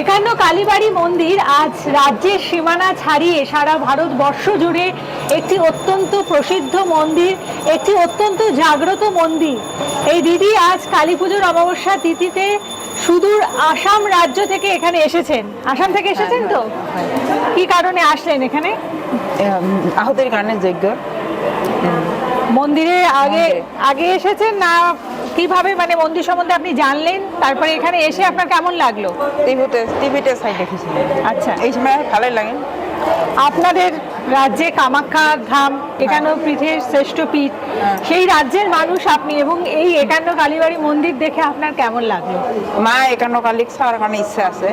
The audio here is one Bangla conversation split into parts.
একান্ন কালীবাড়ি মন্দির আজ রাজ্যের সীমানা ছাড়িয়ে সারা ভারতবর্ষ জুড়ে একটি অত্যন্ত প্রসিদ্ধ মন্দির একটি অত্যন্ত জাগ্রত মন্দির। এই দিদি আজ কালী পুজোর অমাবস্যা তিথিতে সুদূর আসাম রাজ্য থেকে এখানে এসেছেন। আসাম থেকে এসেছেন তো? কি কারণে আসলেন এখানে? আহতের কারণে যোগ্য মন্দিরে আগে আগে এসেছেন না কীভাবে মানে মন্দির সম্বন্ধে আপনি জানলেন? তারপরে এখানে এসে আপনার কেমন লাগল? টিভিতে টিভিতে সাইড দেখেছি আচ্ছা। এই সময় ভালোই লাগে। আপনাদের রাজ্যে কামাখ্যা ধাম একান্ন পীঠের শ্রেষ্ঠ পীঠ। হ্যাঁ। সেই রাজ্যের মানুষ আপনি এবং এই একান্ন কালীবাড়ি মন্দির দেখে আপনার কেমন লাগল? মা একান্ন কালিক চাওয়ার কারণে ইচ্ছা আছে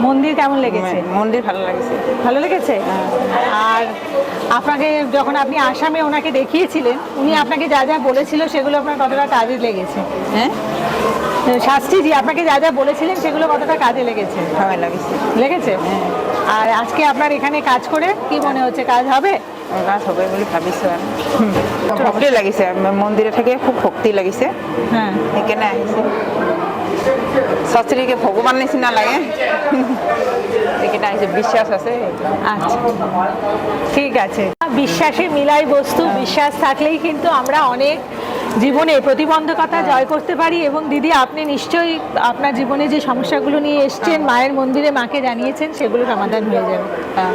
মন্দির কেমন লেগেছে? মন্দির ভালো লেগেছে। ভালো লেগেছে? আর আপনাকে যখন আপনি আসামে ওনাকে দেখিয়েছিলেন উনি আপনাকে যা যা বলেছিল সেগুলো আপনার কতটা কাজে লেগেছে? হ্যাঁ? শাস্ত্রীজি আপনাকে যা যা বলেছিলেন সেগুলো কতটা কাজে লেগেছে? ভালো লাগছে। লেগেছে? আর আজকে আপনার এখানে কাজ করে কি মনে হচ্ছে কাজ হবে? কাজ হবে বুলি ভাবিছো আৰু ভক্তি লাগিছে মন্দিৰে থাকি খুব ভক্তি লাগিছে। হ্যাঁ। সেইকাৰণে আহিছে। শাস্ত্ৰীকে ভগৱান নিচিনা লাগে। সেইকাৰণে আহিছে বিশ্বাস আছে। আচ্ছা। ঠিক আছে। বিশ্বাসে মিলাই বস্তু বিশ্বাস থাকলেই কিন্তু আমরা অনেক জীবনে প্রতিবন্ধকতা জয় করতে পারি এবং দিদি আপনি নিশ্চয়ই আপনার জীবনে যে সমস্যাগুলো নিয়ে এসছেন মায়ের মন্দিরে মাকে জানিয়েছেন সেগুলো সমাধান হয়ে যাবে। হ্যাঁ।